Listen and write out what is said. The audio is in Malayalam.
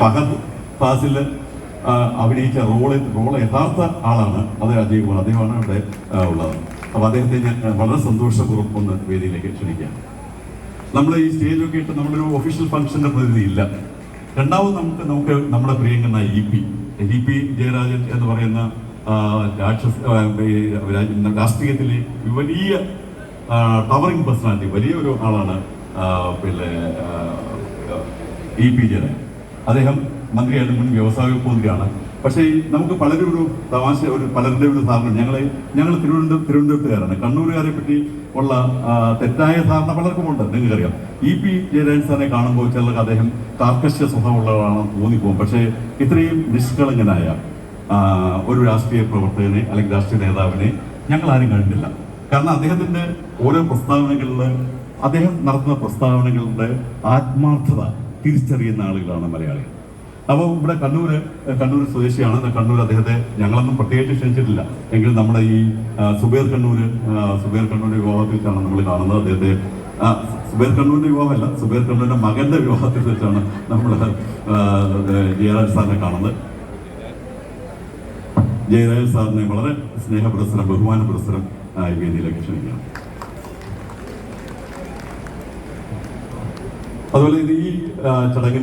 ഫഹദ് ഫാസിൽ അഭിനയിച്ച റോൾ റോൾ യഥാർത്ഥ ആളാണ്. അത് അജയ് കുമാർ അദ്ദേഹമാണ് ഇവിടെ ഉള്ളത്. അപ്പോൾ അദ്ദേഹത്തെ ഞാൻ വളരെ സന്തോഷപൂർവം ഒന്ന് വേദിയിലേക്ക് ക്ഷണിക്കാം. നമ്മൾ ഈ സ്റ്റേജൊക്കെ ഇട്ട് നമ്മളൊരു ഒഫീഷ്യൽ ഫംഗ്ഷന്റെ പ്രതിനിധി ഇല്ല. രണ്ടാമത് നമുക്ക് നമുക്ക് നമ്മുടെ പ്രിയങ്കനായ E P E P Jayarajan എന്ന് പറയുന്ന രാക്ഷസ് രാഷ്ട്രീയത്തിലെ വലിയ ടവറിംഗ് പേഴ്സണാലിറ്റി വലിയ ഒരു ആളാണ് പിന്നെ ഇ പി ജയരാജൻ. അദ്ദേഹം മന്ത്രിയായിട്ട് മുൻ വ്യവസായ വകുപ്പ് മന്ത്രിയാണ് പക്ഷേ നമുക്ക് പലരും ഒരു തമാശ ഒരു പലരുടെ ഒരു ധാരണ ഞങ്ങളെ ഞങ്ങൾ തിരുവനന്തപുരം തിരുവനന്തപുരത്തുകാരാണ്. കണ്ണൂരുകാരെ പറ്റി ഉള്ള തെറ്റായ ധാരണ പലർക്കും ഉണ്ട് നിങ്ങൾക്കറിയാം. ഇ പി ജയരാജൻ സാറിനെ കാണുമ്പോൾ ചിലർക്ക് അദ്ദേഹം കാർക്കശ്യ സ്വഭാവമുള്ളവരാണെന്ന് തോന്നിപ്പോകും. പക്ഷേ ഇത്രയും നിഷ്കളങ്കനായ ഒരു രാഷ്ട്രീയ പ്രവർത്തകനെ അല്ലെങ്കിൽ രാഷ്ട്രീയ നേതാവിനെ ഞങ്ങൾ ആരും കണ്ടില്ല കാരണം അദ്ദേഹത്തിന്റെ ഓരോ പ്രസ്താവനകളിൽ അദ്ദേഹം നടത്തുന്ന പ്രസ്താവനകളുടെ ആത്മാർത്ഥത തിരിച്ചറിയുന്ന ആളുകളാണ് മലയാളികൾ. അപ്പോൾ ഇവിടെ കണ്ണൂർ കണ്ണൂർ സ്വദേശിയാണ്. കണ്ണൂർ അദ്ദേഹത്തെ ഞങ്ങളൊന്നും പ്രത്യേകിച്ച് ക്ഷണിച്ചിട്ടില്ല. എങ്കിലും നമ്മുടെ ഈ സുബേർ കണ്ണൂര് ആ, സുബേർ കണ്ണൂരിന്റെ വിവാഹത്തിലാണ് നമ്മൾ കാണുന്നത്. അദ്ദേഹത്തെ സുബേർ കണ്ണൂരിന്റെ വിവാഹമല്ല സുബേർ കണ്ണൂരിന്റെ മകന്റെ വിവാഹത്തിൽ വെച്ചാണ് നമ്മൾ ജയരാജ് സാറിനെ കാണുന്നത്. ജയരാജ് സാറിനെ വളരെ സ്നേഹപുരസ്സരം ബഹുമാന പുരസ്സരം വേദിയിലേക്ക് ക്ഷണിക്കണം അതുപോലെ ഇത് ഈ ചടങ്ങിൽ